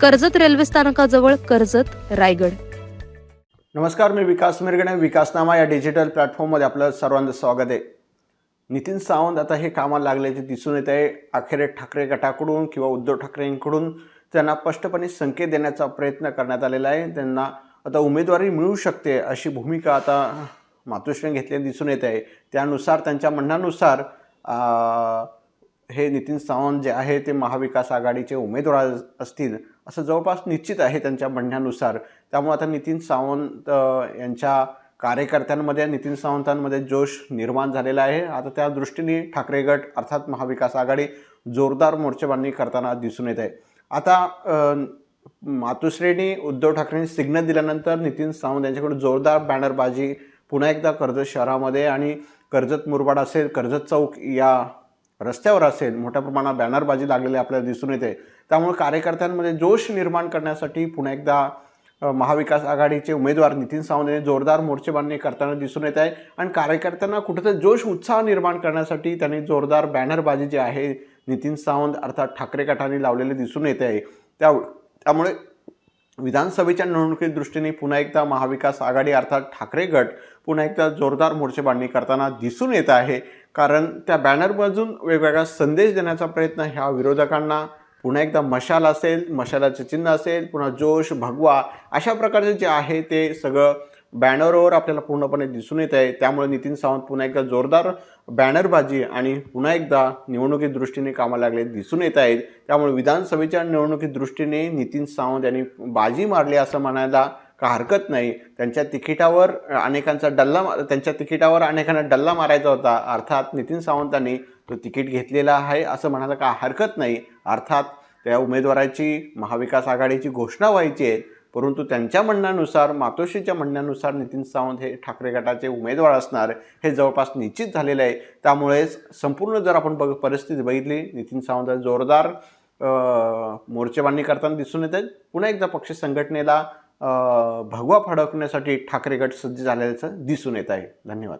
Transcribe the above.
Karjat railway स्थानकाजवळ कर्जत रायगड. नमस्कार मी विकास मिरगणे विकासनामा या डिजिटल प्लॅटफॉर्ममध्ये आपलं सर्वांचं स्वागत आहे. नितीन सावंत आता हे कामाला लागल्याचे दिसून येत आहे. अखेर ठाकरे गटाकडून किंवा उद्धव ठाकरेंकडून त्यांना स्पष्टपणे संकेत देण्याचा प्रयत्न करण्यात आलेला आहे. त्यांना आता उमेदवारी मिळू शकते अशी भूमिका आता मातोश्रीने घेतलेली दिसून येत आहे. त्यानुसार त्यांच्या म्हणण्यानुसार हे नितीन सावंत जे आहे ते महाविकास आघाडीचे उमेदवार असतील असं जवळपास निश्चित आहे त्यांच्या म्हणण्यानुसार. त्यामुळे आता नितीन सावंत यांच्या कार्यकर्त्यांमध्ये नितीन सावंतांमध्ये जोश निर्माण झालेला आहे. आता त्या दृष्टीने ठाकरे गट अर्थात महाविकास आघाडी जोरदार मोर्चेबांधणी करताना दिसून येत आहे. आता मातुश्रेणी उद्धव ठाकरेंनी सिग्नल दिल्यानंतर नितीन सावंत यांच्याकडून जोरदार बॅनरबाजी पुन्हा एकदा कर्जत शहरामध्ये आणि कर्जत मुरबाड असेल कर्जत चौक या रस्त्यावर असेल मोठ्या प्रमाणात बॅनरबाजी लागलेली आपल्याला दिसून येते. त्यामुळे कार्यकर्त्यांमध्ये जोश निर्माण करण्यासाठी पुन्हा एकदा महाविकास आघाडीचे उमेदवार नितीन सावंत यांनी जोरदार मोर्चेबांधणी करताना दिसून येत आहे आणि कार्यकर्त्यांना कुठेतरी जोश उत्साह निर्माण करण्यासाठी त्यांनी जोरदार बॅनरबाजी जी आहे नितीन सावंत अर्थात ठाकरे गटाने लावलेले दिसून येते आहे. त्या त्यामुळे विधानसभेच्या निवडणुकी दृष्टीने पुन्हा एकदा महाविकास आघाडी अर्थात ठाकरे गट पुन्हा एकदा जोरदार मोर्चेबांधणी करताना दिसून येत आहे. कारण त्या बॅनरमधून वेगवेगळा संदेश देण्याचा प्रयत्न ह्या विरोधकांना पुन्हा एकदा मशाल असेल मशालाचे चिन्ह असेल पुन्हा जोश भगवा अशा प्रकारचे जे आहे ते सगळं बॅनरवर आपल्याला पूर्णपणे दिसून येत आहे. त्यामुळे नितीन सावंत पुन्हा एकदा जोरदार बॅनरबाजी आणि पुन्हा एकदा निवडणुकी दृष्टीने कामाला लागले दिसून येत आहेत. त्यामुळे विधानसभेच्या निवडणुकी दृष्टीने नितीन सावंत यांनी बाजी मारली असं म्हणायला का हरकत नाही. त्यांच्या तिकिटावर अनेकांचा डल्ला त्यांच्या तिकिटावर अनेकांना डल्ला मारायचा होता. अर्थात नितीन सावंतांनी तो तिकीट घेतलेला आहे असं म्हणायला का हरकत नाही. अर्थात त्या उमेदवाराची महाविकास आघाडीची घोषणा व्हायची आहे. परंतु त्यांच्या म्हणण्यानुसार मातोश्रीच्या म्हणण्यानुसार नितीन सावंत हे ठाकरे गटाचे उमेदवार असणार हे जवळपास निश्चित झालेलं आहे. त्यामुळेच संपूर्ण जर आपण बघ परिस्थिती बघितली नितीन सावंत जोरदार मोर्चेबांधणी करताना दिसून येत आहेत. पुन्हा एकदा पक्ष संघटनेला भगवा फडकण्यासाठी ठाकरे गट सज्ज झाल्याचं दिसून येत आहे. धन्यवाद.